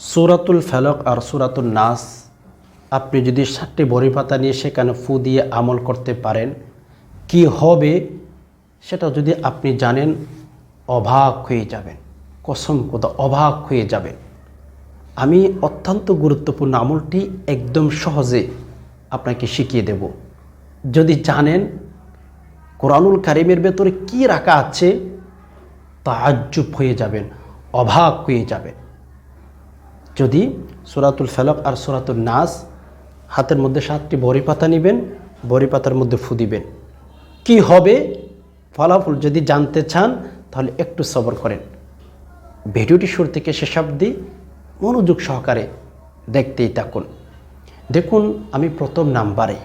সুরাতুল ফেলক আর সুরাতুল নাস। আপনি যদি ষাটটি বড়ি পাতা নিয়ে সেখানে ফু দিয়ে আমল করতে পারেন, কি হবে সেটা যদি আপনি জানেন, অবাক হয়ে যাবেন, কসম কোথা, অবাক হয়ে যাবেন। আমি অত্যন্ত গুরুত্বপূর্ণ আমলটি একদম সহজে আপনাকে শিখিয়ে দেব। যদি জানেন কোরআনুল কারিমের ভেতরে কি রাখা আছে, তাজ্জুব হয়ে যাবেন, অবাক হয়ে যাবেন। যদি সুরাতুল ফেলক আর সুরাতুল নাস হাতের মধ্যে সাতটি বড়ি পাতা নেবেন, বড়ি পাতার মধ্যে ফু দিবেন। কি হবে? ফলাফল যদি জানতে চান, তাহলে একটু সবর করেন। ভিডিওটি শুরু থেকে শেষ অবধি মনোযোগ সহকারে দেখতেই থাকুন। দেখুন, আমি প্রথম নাম্বারে।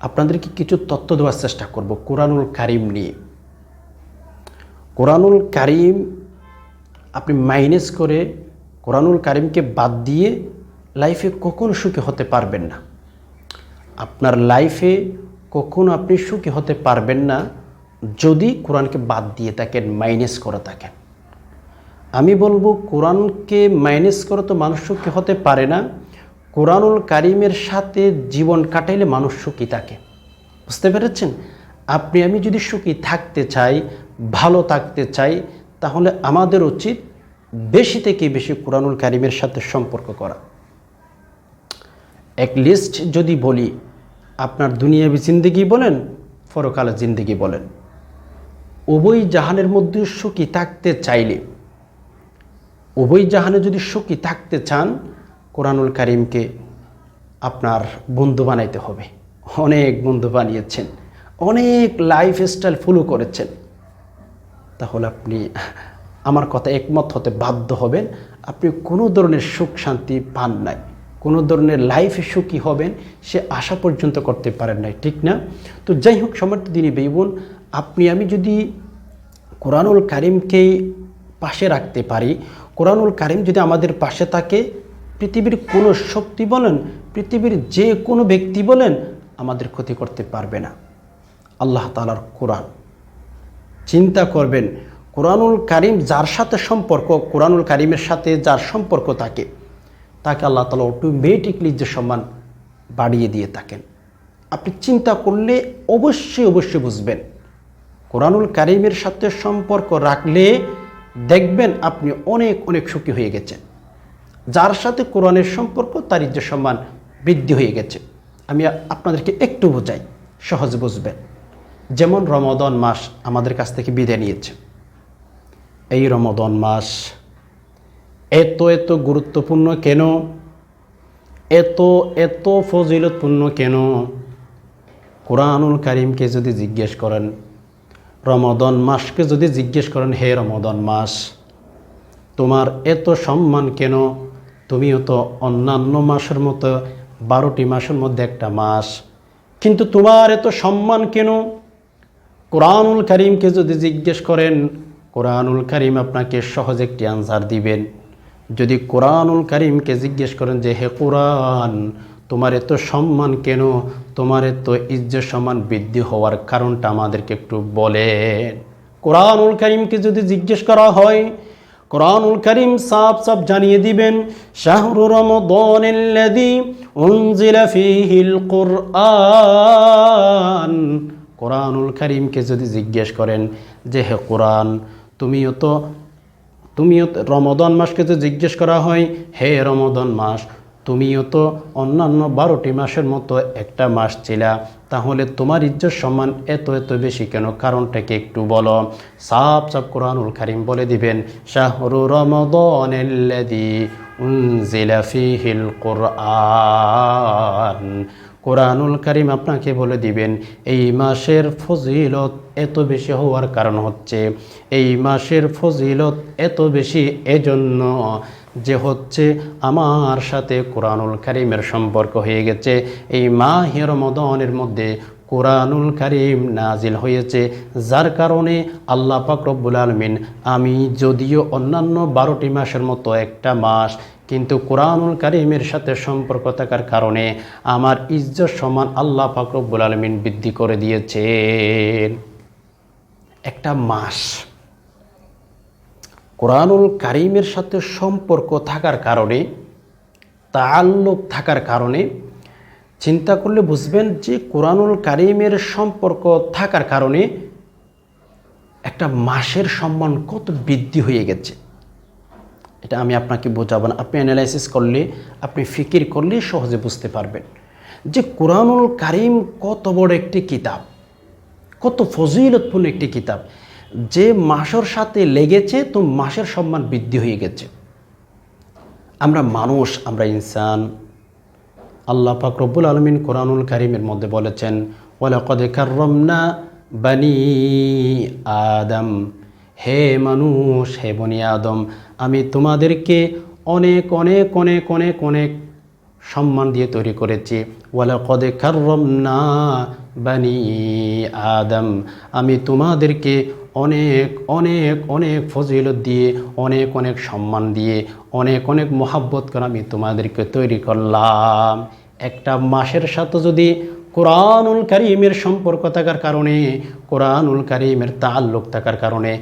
আপনাদেরকে কিছু তথ্য দেওয়ার চেষ্টা করব কোরআনুল কারিম নিয়ে। কোরআনুল কারিম আপনি মাইনাস করে কোরআনুল কারিমকে বাদ দিয়ে লাইফে কখন সুখী হতে পারবেন না। আপনার লাইফে কখনো আপনি সুখী হতে পারবেন না যদি কোরআনকে বাদ দিয়ে থাকেন, মাইনাস করে থাকেন। আমি বলব, কোরআনকে মাইনাস করে তো মানুষ সুখী হতে পারে না। কোরআনুল কারিমের সাথে জীবন কাটাইলে মানুষ সুখী থাকে। বুঝতে পেরেছেন? আপনি, আমি যদি সুখী থাকতে চাই, ভালো থাকতে চাই, তাহলে আমাদের উচিত বেশি থেকে বেশি কোরআনুল কারিমের সাথে সম্পর্ক করা। এক লিস্ট যদি বলি, আপনার দুনিয়াবি জিন্দিগি বলেন ফরকালা জিন্দিগি বলেন। উভয় জাহানের মধ্যে সুখী থাকতে চাইলে, উভয় জাহানে যদি সুখী থাকতে চান, কোরআনুল কারিমকে আপনার বন্ধু বানাইতে হবে। অনেক বন্ধু বানিয়েছেন, অনেক লাইফ স্টাইল ফলো করেছেন। তাহলে আপনি আমার কথা একমত হতে বাধ্য হবেন। আপনি কোনো ধরনের সুখ, শান্তি পান নাই। কোনো ধরনের লাইফে সুখী হবেন, সে আশা পর্যন্ত করতে পারেন নাই, ঠিক না? তো যাই হোক সমর্থ দিনই বেইবুন আপনি, আমি যদি কোরআনুল কারিমকেই পাশে রাখতে পারি, কোরআনুল কারিম যদি আমাদের পাশে থাকে, পৃথিবীর কোনো শক্তি বলেন, পৃথিবীর যে কোনো ব্যক্তি বলেন, আমাদের ক্ষতি করতে পারবে না। আল্লাহ তালার কোরআন। চিন্তা করবেন কোরআনুল কারিম যার সাথে সম্পর্ক, কোরআনুল কারিমের সাথে যার সম্পর্ক থাকে তাকে আল্লাহ তালা অটোমেটিকলি যে সম্মান বাড়িয়ে দিয়ে থাকেন। আপনি চিন্তা করলে অবশ্যই অবশ্যই বুঝবেন। কোরআনুল কারিমের সাথে সম্পর্ক রাখলে দেখবেন আপনি অনেক অনেক সুখী হয়ে গেছেন। যার সাথে কোরআনের সম্পর্ক তার ইজ্জত সম্মান বৃদ্ধি হয়ে গেছে। আমি আপনাদেরকে একটু বোঝাই, সহজ বুঝবেন। যেমন রমদন মাস আমাদের কাছ থেকে বিদায় নিয়েছে। এই রমদন মাস এত এত গুরুত্বপূর্ণ কেন? এত এত ফজিলতপূর্ণ কেন? কোরআনুল কারিমকে যদি জিজ্ঞেস করেন রমদন মাসকে যদি জিজ্ঞেস করেন, হে রমদন মাস, তোমার এত সম্মান কেন? তুমিও তো অন্যান্য মাসের মতো বারোটি মাসের মধ্যে একটা মাস। কিন্তু তোমার এত সম্মান কেন? কোরআনুল করিমকে যদি জিজ্ঞেস করেন কোরআনুল করিম আপনাকে সহজ একটি আনসার দিবেন। যদি কোরআনুল করিমকে জিজ্ঞেস করেন যে, হে কোরআন, তোমার এত সম্মান কেন? তোমার এত ইজ্জত সম্মান বৃদ্ধি হওয়ার কারণটা আমাদেরকে একটু বলেন। কোরআনুল করিমকে যদি জিজ্ঞেস করা হয়, কোরআনুল করিম সাফ সাফ জানিয়ে দিবেন কোরআনুল করিমকে যদি জিজ্ঞেস করেন যে, হে কোরআন তুমিও তো, তুমিও রমদন মাসকে যে জিজ্ঞেস করা হয়, হে রমদন মাস, তুমিও তো অন্যান্য বারোটি মাসের মতো একটা মাস ছিলা, তাহলে তোমার ইজ্জত সম্মান এত এত বেশি কেন? কারণটাকে একটু বলো। সাফ সাফ কোরআনুল কারিম বলে দিবেন, শাহরু রমদানিল্লাযী উনজিলা ফীহিল কুরআন। কোরআনুল কারিম আপনাকে বলে দিবেন, এই মাসের ফজিলত এত বেশি হওয়ার কারণ হচ্ছে, এই মাসের ফজিলত এত বেশি এজন্য যে হচ্ছে আমার সাথে কোরআনুল কারিমের সম্পর্ক হয়ে গেছে। এই মাহের মদনের মধ্যে কোরআনুল কারিম নাজিল হয়েছে, যার কারণে আল্লাহ পাক আলমিন, আমি যদিও অন্যান্য বারোটি মাসের মতো একটা মাস কিন্তু কোরআনুল কারিমের সাথে সম্পর্ক থাকার কারণে আমার ইজ্জত সমান আল্লাহ পাক রব্বুল আলমিন বৃদ্ধি করে দিয়েছেন। একটা মাস কোরআনুল কারিমের সাথে সম্পর্ক থাকার কারণে তাল্লুক থাকার কারণে চিন্তা করলে বুঝবেন যে কোরআনুল কারিমের সম্পর্ক থাকার কারণে একটা মাসের সম্মান কত বৃদ্ধি হয়ে গেছে। এটা আমি আপনাকে বোঝাবো না। আপনি অ্যানালাইসিস করলে, আপনি ফিকির করলে সহজে বুঝতে পারবেন। যে কোরআনুল কারিম কত বড় একটি কিতাব, কত ফজিলতপূর্ণ একটি কিতাব। যে মাসের সাথে লেগেছে, তো মাসের সম্মান বৃদ্ধি হয়ে গেছে। আমরা মানুষ, আমরা ইনসান। আল্লাহ পাক রব্বুল আলমিন কোরআনুল কারিমের মধ্যে বলেছেন, ওয়ালাকদ কাররমনা বানি আদম। হে মানুষ, হে বনি আদম আমি তোমাদেরকে অনেক অনেক অনেক অনেক অনেক সম্মান দিয়ে তৈরি করেছি। ওয়ালা ওয়ালাকদ কাররমনা বানি আদম। আমি তোমাদেরকে অনেক অনেক অনেক ফজিলত দিয়ে, অনেক অনেক সম্মান দিয়ে, অনেক অনেক মোহাব্বত করে আমি তোমাদেরকে তৈরি করলাম। একটা মাসের সাথে যদি কোরআনুল কারিমের সম্পর্ক থাকার কারণে, কোরআনুল কারিমের তাল্লুক থাকার কারণে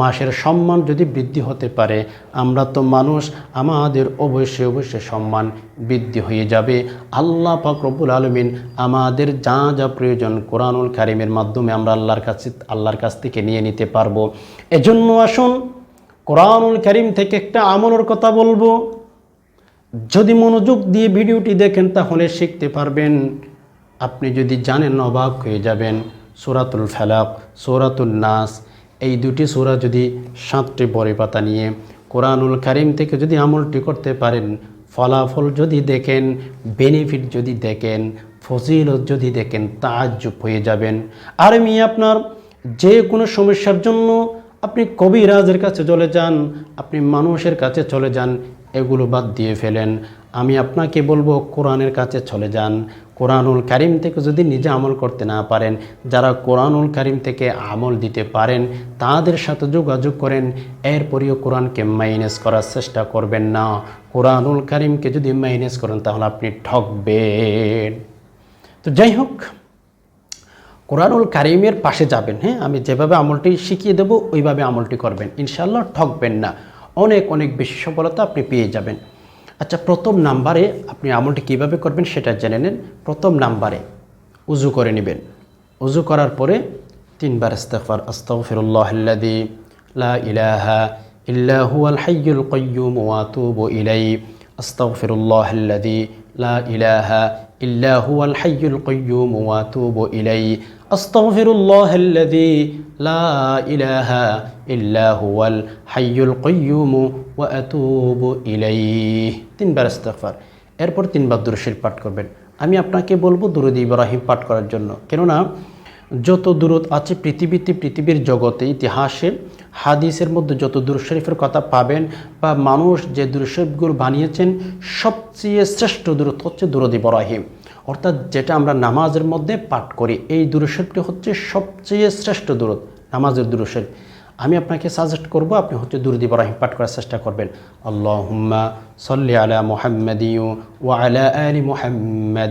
মাসের সম্মান যদি বৃদ্ধি হতে পারে, আমরা তো মানুষ, আমাদের অবশ্যই অবশ্যই সম্মান বৃদ্ধি হয়ে যাবে। আল্লাহ রব্বুল আলমিন আমাদের যা যা প্রয়োজন কোরআনুল কারিমের মাধ্যমে আমরা আল্লাহর কাছে, আল্লাহর কাছ থেকে নিয়ে নিতে পারব। এজন্য আসুন, কোরআনুল কারিম থেকে একটা আমলের কথা বলব। যদি মনোযোগ দিয়ে ভিডিওটি দেখেন, তাহলে শিখতে পারবেন আপনি যদি জানেন অবাক হয়ে যাবেন, সোরাতুল ফেলাক, সোরাতুল নাস, এই দুটি সোরা যদি সাতটি বড়ি পাতা নিয়ে কোরআনুল কারিম থেকে যদি আমলটি করতে পারেন, ফলাফল যদি দেখেন, বেনিফিট যদি দেখেন, ফজিলত যদি দেখেন তাজ্জুব হয়ে যাবেন। আর আমি আপনার, যে কোনো সমস্যার জন্য আপনি কবিরাজের কাছে চলে যান, আপনি মানুষের কাছে চলে যান, এগুলো বাদ দিয়ে ফেলেন। আমি আপনাকে বলব, কোরআনের কাছে চলে যান। কোরআনুল কারিম থেকে যদি নিজে আমল করতে না পারেন, যারা কোরআনুল কারিম থেকে আমল দিতে পারেন, তাদের সাথে যোগাযোগ করেন, এরপরেও কোরআনকে মাইনাস করার চেষ্টা করবেন না। কোরআনুল কারিমকে যদি মাইনাস করেন, তাহলে আপনি ঠকবেন। তো যাই হোক, কোরআনুল কারিমের পাশে যাবেন হ্যাঁ? আমি যেভাবে আমলটি শিখিয়ে দেবো, ওইভাবে আমলটি করবেন। ইনশাল্লাহ ঠকবেন না। অনেক অনেক বেশি সফলতা আপনি পেয়ে যাবেন। আচ্ছা প্রথম নাম্বারে আপনি আমলটি কীভাবে করবেন সেটা জেনে নেন। প্রথম নাম্বারে উজু করে নেবেন। উজু করার পরে তিনবার ইস্তফার আস্তফিরুল্লাহ লা ইলাহা ইল্লাহু আল হাইয়ুল কয়্যুম ওয়াতুবু ইলাই ইলাইহি। আস্তাগফিরুল্লাহাল্লাযী লা ইলাহা ইল্লা হুয়াল হাইয়ুল কাইয়্যুম ওয়া আতুবু ইলাইহি। আস্তাগফিরুল্লাহাল্লাযী লা ইলাহা ইল্লা হুয়াল হাইয়ুল কাইয়্যুম ওয়া আতুবু ইলাইহি। তিনবার ইস্তেগফার। এরপর তিনবার দুরুশরীফ পাঠ করবেন। আমি আপনাকে বলব দুরুদ ইব্রাহিম পাঠ করার জন্য। কেননা, যত দূরত আছে পৃথিবীতে, পৃথিবীর জগতে ইতিহাসে হাদিসের মধ্যে যত দুরুদ শরীফের কথা পাবেন বা মানুষ যে দুরুদ শরীফগুলো বানিয়েছেন, সবচেয়ে শ্রেষ্ঠ দূরত হচ্ছে দুরুদ ইব্রাহিম। অর্থাৎ যেটা আমরা নামাজের মধ্যে পাঠ করি, এই দুরুশরীফটি হচ্ছে সবচেয়ে শ্রেষ্ঠ দূরত নামাজের দুরুদ আমি আপনাকে সাজেস্ট করব, আপনি হচ্ছে দুরুদ ইব্রাহিম পাঠ করার চেষ্টা করবেন। আল্লাহুম্মা সল্লি আলা মুহাম্মাদিউ ওয়া আলা আলি মুহাম্মাদ।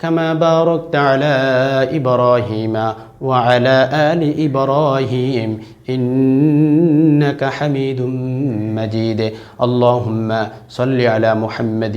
كما باركت على إبراهيم وعلى آل إبراهيم إنك حميد مجيد. اللهم صل على محمد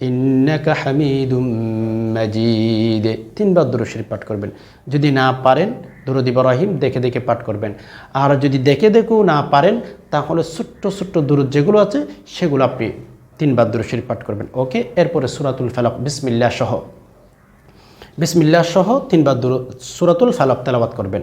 ইন্নাকা হামিদুম মাজিদ। তিনবার দুরুদ শরীফ পাঠ করবেন। যদি না পারেন, দুরুদ ইব্রাহিম দেখে দেখে পাঠ করবেন। আর যদি দেখে দেখেও না পারেন, তাহলে ছোট্ট ছোট্ট দুরুদ যেগুলো আছে, সেগুলো আপনি তিনবার দুরুদ শরীফ পাঠ করবেন। ওকে? এরপরে সুরাতুল ফালাক, বিসমিল্লাহ সহ। বিসমিল্লাহ সহ তিনবার দুরু সুরাতুল ফালাক তেলাবাত করবেন।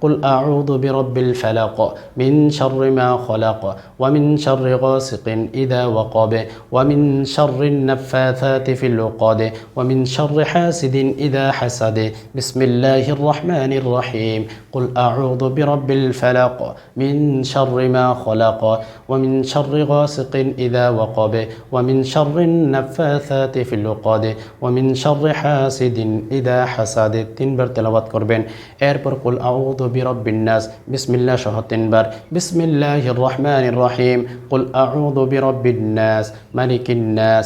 قل أعوذ برب الفلق من شر ما خلق ومن شر غاسق إذا وقب ومن شر النفاثات في العقد ومن شر حاسد إذا حسد بسم الله الرحمن الرحيم قل أعوذ برب الفلق من شر ما خلق ومن شر غاسق إذا وقب ومن شر النفاثات في العقد ومن شر حاسد إذا حسد তিনবার তেলাওয়াত করবেন এরপর কুল আউযু برب الناس. بسم الله شهر بر بسم الله الرحمن الرحيم. قل أعوذ برب الناس ملك الناس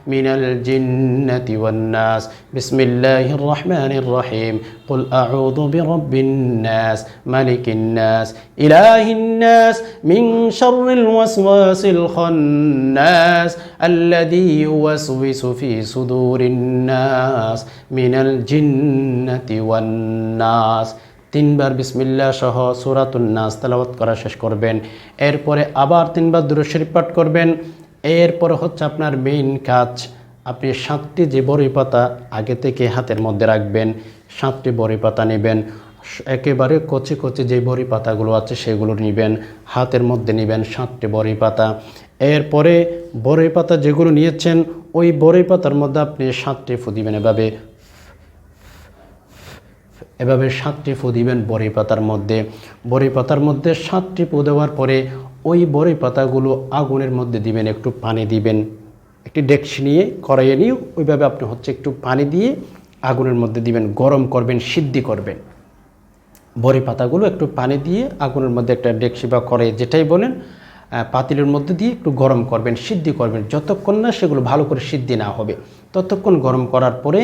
من الجنة والناس بسم الله الرحمن الرحيم قل أعوذ برب الناس ملك الناس إله الناس من شر الوسواس الخناس الذي يوسوس في صدور الناس من الجنة والناس তিনবার বিসমিল্লা সহ সুরাতুন নাস তেলাওয়াত করা শেষ করবেন এরপরে আবার তিনবার দুরূদ শরীফ পাঠ করবেন এরপরে হচ্ছে আপনার মেইন কাজ, আপনি সাতটি যে বড়ি পাতা আগে থেকে হাতের মধ্যে রাখবেন, সাতটি বড়ি পাতা নেবেন, একেবারে কচি কচি যে বড়ি পাতাগুলো আছে সেগুলো নেবেন, হাতের মধ্যে নেবেন সাতটি বড়ি পাতা। এরপরে বড়ি পাতা যেগুলো নিয়েছেন, ওই বড়ি পাতার মধ্যে আপনি সাতটি ফু দিবেন এভাবে। এভাবে সাতটি ফু দিবেন বড়ি পাতার মধ্যে। বড়ি পাতার মধ্যে সাতটি ফু দেওয়ার পরে ওই বড়ি পাতাগুলো আগুনের মধ্যে দিবেন, একটু পানি দিবেন। একটি ডেকসি নিয়ে কড়াইয়ে নিয়ে ওইভাবে আপনি হচ্ছে একটু পানি দিয়ে আগুনের মধ্যে দিবেন, গরম করবেন, সিদ্ধি করবেন। বড়ি পাতাগুলো একটু পানি দিয়ে আগুনের মধ্যে একটা ডেকসি বা কড়াই যেটাই বলেন পাতিলের মধ্যে দিয়ে একটু গরম করবেন, সিদ্ধি করবেন। যতক্ষণ না সেগুলো ভালো করে সিদ্ধি না হবে, ততক্ষণ গরম করার পরে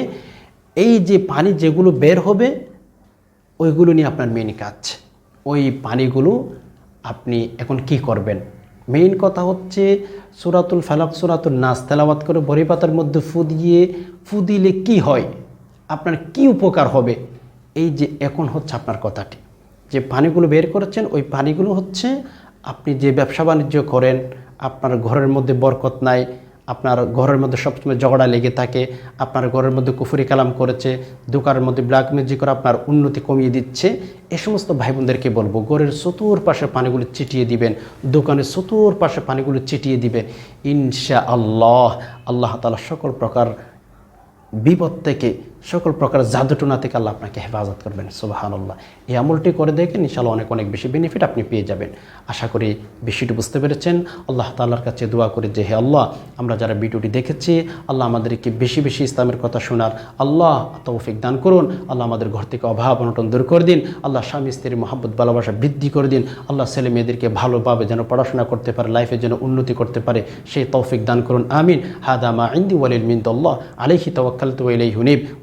এই যে পানি যেগুলো বের হবে, ওইগুলো নিয়ে আপনার মেন কাজ। ওই পানিগুলো আপনি এখন কি করবেন? মেইন কথা হচ্ছে সুরাতুল ফালাক সুরাতুল নাস তেলাবাত করে বড়ি পাতার মধ্যে ফু দিয়ে, ফু দিলে কী হয়? আপনার কি উপকার হবে? এই যে এখন হচ্ছে আপনার কথাটি। যে পানিগুলো বের করেছেন, ওই পানিগুলো হচ্ছে আপনি যে ব্যবসা বাণিজ্য করেন, আপনার ঘরের মধ্যে বরকত নাই আপনার ঘরের মধ্যে সবসময় ঝগড়া লেগে থাকে, আপনার ঘরের মধ্যে কুফুরি কালাম করেছে, দোকানের মধ্যে ব্ল্যাক ম্যাজিক করে আপনার উন্নতি কমিয়ে দিচ্ছে, এ সমস্ত ভাই বোনদেরকে বলব, ঘরের চতুর পাশে পানিগুলো চিটিয়ে দিবেন, দোকানের চতুর পাশে পানিগুলো চিটিয়ে দিবেন। ইনশা আল্লাহ আল্লাহ তালা সকল প্রকার বিপদ থেকে সকল প্রকার জাদুটনা থেকে আল্লাহ আপনাকে হেফাজত করবেন সুবাহান আল্লাহ এই আমলটি করে দেখেন ইনশাল্লাহ অনেক অনেক বেশি বেনিফিট আপনি পেয়ে যাবেন। আশা করি বেশিটি বুঝতে পেরেছেন। আল্লাহ তাল্লার কাছে দোয়া করি যে, হে আল্লাহ, আমরা যারা ভিডিওটি দেখেছি, আল্লাহ আমাদেরকে বেশি বেশি ইসলামের কথা শোনার আল্লাহ তৌফিক দান করুন। আল্লাহ আমাদের ঘর থেকে অভাব অনটন দূর করে দিন। আল্লাহ স্বামী, স্ত্রীর মহাব্বত, ভালোবাসা বৃদ্ধি করে দিন। আল্লাহ ছেলে মেয়েদেরকে ভালোভাবে যেন পড়াশোনা করতে পারে লাইফের যেন উন্নতি করতে পারে, সেই তৌফিক দান করুন। আমিন। হাদামা ইন্দি ওয়ালিল মিন্দল্লাহ। আলহি তওয়াক্কাল তো ইলাই